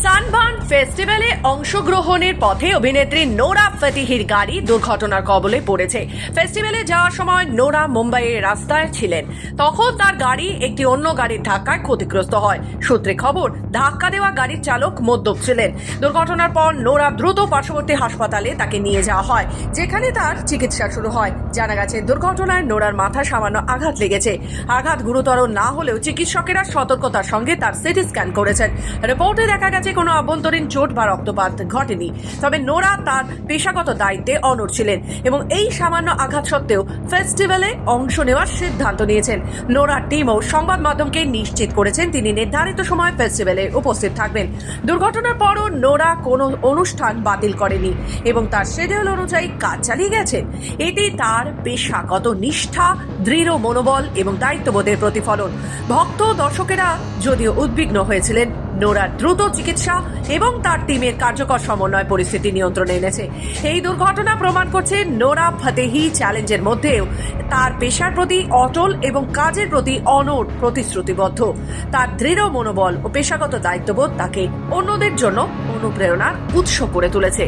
Sunburn ফেস্টিভ্যালে অংশগ্রহণের পথে অভিনেত্রী নোরা ফতিহির গাড়ি দুর্ঘটনার কবলে পড়েছে। ফেস্টিভ্যালে যাওয়ার সময় নোরা মুম্বাইয়ের রাস্তায় ছিলেন। তখন তার গাড়ি একটি অন্য গাড়ির ধাক্কায় ক্ষতিগ্রস্ত হয়। সূত্রে খবর, ধাক্কা দেওয়া গাড়ির চালক মদ্যপ ছিলেন। দুর্ঘটনার পর নোরা দ্রুত পার্শ্ববর্তী হাসপাতালে তাকে নিয়ে যাওয়া হয়, যেখানে তার চিকিৎসা শুরু হয়। জানা গেছে, দুর্ঘটনায় নোরার মাথা সামান্য আঘাত লেগেছে। আঘাত গুরুতর না হলেও চিকিৎসকেরা সতর্কতার সঙ্গে তার সিটি স্ক্যান করেছেন। রিপোর্টে দেখা গেছে কোনো অভ্যন্তরীণ চোট বা রক্তপাত ঘটেনি। তবে নোরা তার পেশাগত দায়িত্বে অনড় ছিলেন এবং এই সামান্য আঘাত সত্ত্বেও ফেস্টিভ্যালে অংশ নেওয়ার সিদ্ধান্ত নিয়েছেন। নোরার টিমও সংবাদ মাধ্যমকে নিশ্চিত করেছেন, তিনি নির্ধারিত সময় ফেস্টিভ্যালে উপস্থিত থাকবেন। দুর্ঘটনার পরও নোরা কোনো অনুষ্ঠান বাতিল করেনি এবং তার শিডিউল অনুযায়ী কাজ চালিয়ে গেছেন। এটি তার পেশাগত নিষ্ঠা, দৃঢ় মনোবল এবং দায়িত্ববোধের প্রতিফলন। ভক্ত, দর্শকেরা যদিও উদ্বিগ্ন হয়েছিলেন নোরার দ্রুত চিকিৎসা এবং তার টিমের কার্যকর সমন্বয় পরিস্থিতি নিয়ন্ত্রণে এনেছে। এই দুর্ঘটনা প্রমাণ করছে নোরা ফতেহি চ্যালেঞ্জের মধ্যেও তার পেশার প্রতি অটল এবং কাজের প্রতি অনড় প্রতিশ্রুতিবদ্ধ। তার দৃঢ় মনোবল ও পেশাগত দায়িত্ববোধ তাকে অন্যদের জন্য অনুপ্রেরণার উৎস করে তুলেছে।